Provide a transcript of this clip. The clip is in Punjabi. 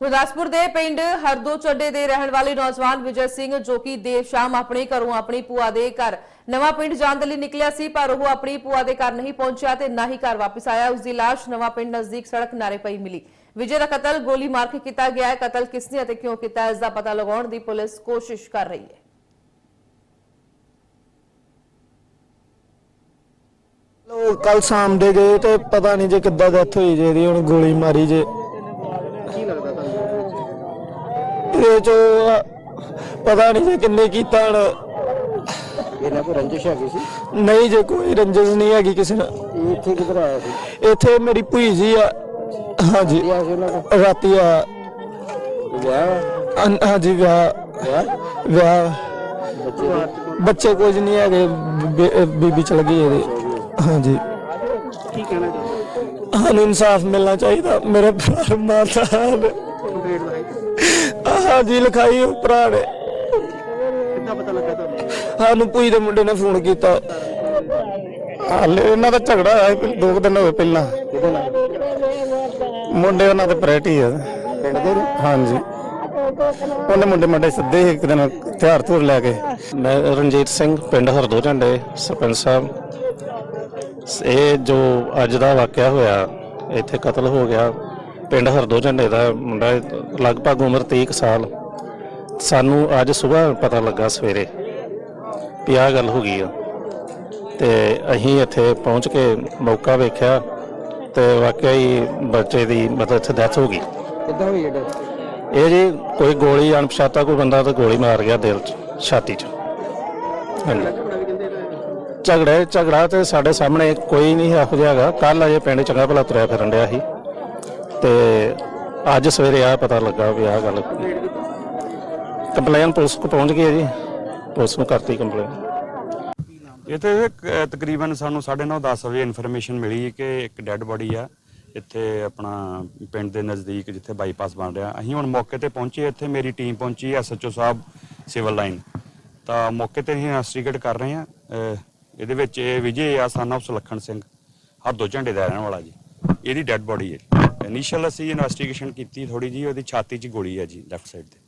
ਗੁਰਦਾਸਪੁਰ ਦੇ ਪਿੰਡ ਹਰਦੋ ਚੱਡੇ ਦੇ ਰਹਿਣ ਵਾਲੇ ਨੌਜਵਾਨ ਵਿਜੇ ਸਿੰਘ, ਜੋ ਕਿ ਦੇਰ ਸ਼ਾਮ ਆਪਣੇ ਘਰੋਂ ਆਪਣੀ ਭੂਆ ਦੇ ਘਰ ਨਵਾਂ ਪਿੰਡ ਜਾਣ ਦੇ ਲਈ ਨਿਕਲਿਆ ਸੀ, ਪਰ ਉਹ ਆਪਣੀ ਭੂਆ ਦੇ ਘਰ ਨਹੀਂ ਪਹੁੰਚਿਆ ਤੇ ਨਾ ਹੀ ਘਰ ਵਾਪਸ ਆਇਆ। ਉਸ ਦੀ ਲਾਸ਼ ਨਵਾਂ ਪਿੰਡ ਨਜ਼ਦੀਕ ਸੜਕ ਕਿਨਾਰੇ ਪਈ ਮਿਲੀ। ਵਿਜੇ ਦਾ ਕਤਲ ਗੋਲੀ ਮਾਰ ਕੇ ਕੀਤਾ ਗਿਆ ਹੈ। ਕਤਲ ਕਿਸ ਨੇ ਅਤੇ ਕਿਉਂ ਕੀਤਾ ਇਸ ਦਾ ਪਤਾ ਲਗਾਉਣ ਦੀ ਪੁਲਿਸ ਕੋਸ਼ਿਸ਼ ਕਰ ਰਹੀ ਹੈ। ਲੋ ਕੱਲ ਸ਼ਾਮ ਦੇ ਗਏ ਤੇ ਪਤਾ ਨਹੀਂ ਜੇ ਕਿੱਦਾਂ ਡੈਥ ਹੋਈ ਜੇ, ਇਹਦੀ ਹੁਣ ਗੋਲੀ ਮਾਰੀ ਜੇ। ਇਹ ਚੋ ਪਤਾ ਨਹੀਂ ਜੇ ਕਿੰਨੇ ਕੀਤਾ ਹੁਣ। ਇਹਨਾਂ ਕੋ ਰੰਜਿਸ਼ ਹੈਗੀ ਸੀ? ਨਹੀਂ ਜੇ ਕੋਈ ਰੰਜਿਸ਼ ਨਹੀਂ ਹੈਗੀ ਕਿਸੇ ਨਾਲ। ਇਹ ਇੱਥੇ ਕਿਧਰ ਆਇਆ ਸੀ? ਇੱਥੇ ਮੇਰੀ ਭੂਈ ਜੀ ਆ। ਹਾਂਜੀ। ਸੀ ਉਹਨਾਂ ਦਾ? ਰਾਤੀ ਆ। ਵਿਆਹ? ਅਨ- ਹਾਂਜੀ ਵਿਆਹ। ਵਿਆਹ? ਵਿਆਹ। ਬੱਚੇ ਦੀ? ਬੱਚੇ ਕੁਝ ਨਹੀਂ ਹੈਗੇ ਬੇ- ਬੀਬੀ ਚਲ ਗਈ ਇਹਦੀ। ਹਾਂਜੀ। ਕੀ ਕਹਿਣਾ ਚਾਹੁੰਦੇ ਸਾਨੂੰ ਇਨਸਾਫ ਮਿਲਣਾ ਚਾਹੀਦਾ। ਮੇਰੇ ਭਰਾ ਕੰਪਲੀਟ ਲਾਈ ਹਾਂਜੀ ਲਿਖਾਈ ਉਹ ਭਰਾ ਨੇ। ਕਿੱਦਾਂ ਪਤਾ ਲੱਗਾ ਤੁਹਾਨੂੰ? ਸਾਨੂੰ ਭੂਈ ਦੇ ਮੁੰਡੇ ਨੇ ਫੋਨ ਕੀਤਾ। ਹਾਲੇ ਇਹਨਾਂ ਦਾ ਝਗੜਾ ਹੋਇਆ ਸੀ ਦੋ ਕੁ ਦਿਨ ਹੋਏ ਪਹਿਲਾਂ। ਕਿਹਦੇ ਨਾਲ ਮੁੰਡੇ ਉਹਨਾਂ ਦੇ ਪ੍ਰੈਟੀ ਆ। ਪਿੰਡ ਦੇ ਨੇ? ਹਾਂਜੀ। ਉਹਨੇ ਮੁੰਡੇ ਮੁੰਡੇ ਸਿੱਧੇ ਸੀ ਇੱਕ ਦਿਨ ਹਥਿਆਰ ਧੁਰ ਲੈ ਕੇ। ਮੈਂ ਰਣਜੀਤ ਸਿੰਘ ਪਿੰਡ ਹਰਦੋ ਝੰਡੇ ਸਰਪੰਚ ਸਾਹਿਬ। ਇਹ ਜੋ ਅੱਜ ਦਾ ਵਾਕਿਆ ਹੋਇਆ ਇੱਥੇ ਕਤਲ ਹੋ ਗਿਆ। ਪਿੰਡ ਹਰਦੋ ਝੰਡੇ ਦਾ ਮੁੰਡਾ ਲਗਭਗ ਉਮਰ 30 ਕੁ ਸਾਲ। ਸਾਨੂੰ ਅੱਜ ਸਵੇਰ ਪਤਾ ਲੱਗਾ ਸਵੇਰੇ ਵੀ ਆਹ ਗੱਲ ਹੋ ਗਈ ਆ। ਤੇ ਅਸੀਂ ਇੱਥੇ ਪਹੁੰਚ ਕੇ ਮੌਕਾ ਵੇਖਿਆ ਤੇ ਵਾਕਿਆ ਹੀ ਬੱਚੇ ਦੀ ਮਤਲਬ ਇੱਥੇ ਡੈਥ ਹੋ ਗਈ। ਕਿੱਦਾਂ ਹੋਈ ਇਹ death? ਇਹ ਜੀ ਕੋਈ ਗੋਲੀ ਅਣਪਛਾਤਾ ਕੋਈ ਬੰਦਾ ਤੇ ਗੋਲੀ ਮਾਰ ਗਿਆ ਦਿਲ 'ਚ ਛਾਤੀ 'ਚ। ਹਾਂਜੀ। ਝਗੜੇ ਝਗੜਾ ਤੇ ਸਾਡੇ ਸਾਹਮਣੇ ਕੋਈ ਨਹੀਂ ਇਹੋ ਜਿਹਾ ਹੈਗਾ। ਕੱਲ ਅਜੇ ਪਿੰਡ ਚੰਗਾ ਭਲਾ ਤੁਰਿਆ ਫਿਰਨ ਡਿਆ ਸੀ। ਤੇ ਅੱਜ ਸਵੇਰੇ ਆ ਪਤਾ ਲੱਗਾ ਵੀ ਆਹ ਗੱਲ ਕੰਪਲੇਨ ਪੁਲਿਸ ਕੋ ਪਹੁੰਚ ਗਈ ਹੈ ਜੀ ਪੁਲਿਸ ਨੂੰ ਕਰਤੀ ਕੰਪਲੇਨ ਇੱਥੇ ਅਹ, ਤਕਰੀਬਨ ਸਾਨੂੰ 9:30 10 ਵਜੇ ਇਨਫੋਰਮੇਸ਼ਨ ਮਿਲੀ ਕਿ ਇੱਕ ਡੈੱਡ ਬੋਡੀ ਆ ਇੱਥੇ ਆਪਣਾ ਪਿੰਡ ਦੇ ਨਜ਼ਦੀਕ ਜਿੱਥੇ ਬਾਈਪਾਸ ਬਣ ਰਿਹਾ। ਅਸੀਂ ਹੁਣ ਮੌਕੇ ਤੇ ਪਹੁੰਚੇ ਇੱਥੇ ਮੇਰੀ ਟੀਮ ਪਹੁੰਚੀ ਐਸਐਚਓ ਸਾਹਿਬ ਸਿਵਲ ਲਾਈਨ ਤਾਂ ਮੌਕੇ ਤੇ ਅਸੀਂ ਇਨਵੈਸਟੀਗੇਟ ਕਰ ਰਹੇ ਹਾਂ ਇਹਦੇ ਵਿੱਚ ਇਹ ਵਿਜੇ ਆ ਸਨ of ਸੁਲੱਖਣ ਸਿੰਘ। ਹਰ ਦੋ ਝੰਡੇ ਦਾ ਰਹਿਣ ਵਾਲਾ ਜੀ। ਇਹਦੀ ਡੈੱਡ ਬੋਡੀ ਹੈ। ਇਨੀਸ਼ੀਅਲ ਅਸੀਂ ਇਨਵੈਸਟੀਗੇਸ਼ਨ ਕੀਤੀ ਥੋੜੀ ਜੀ ਉਹਦੀ ਛਾਤੀ 'ਚ ਗੋਲੀ ਹੈ ਜੀ ਲੈਫਟ ਸਾਈਡ ਤੇ।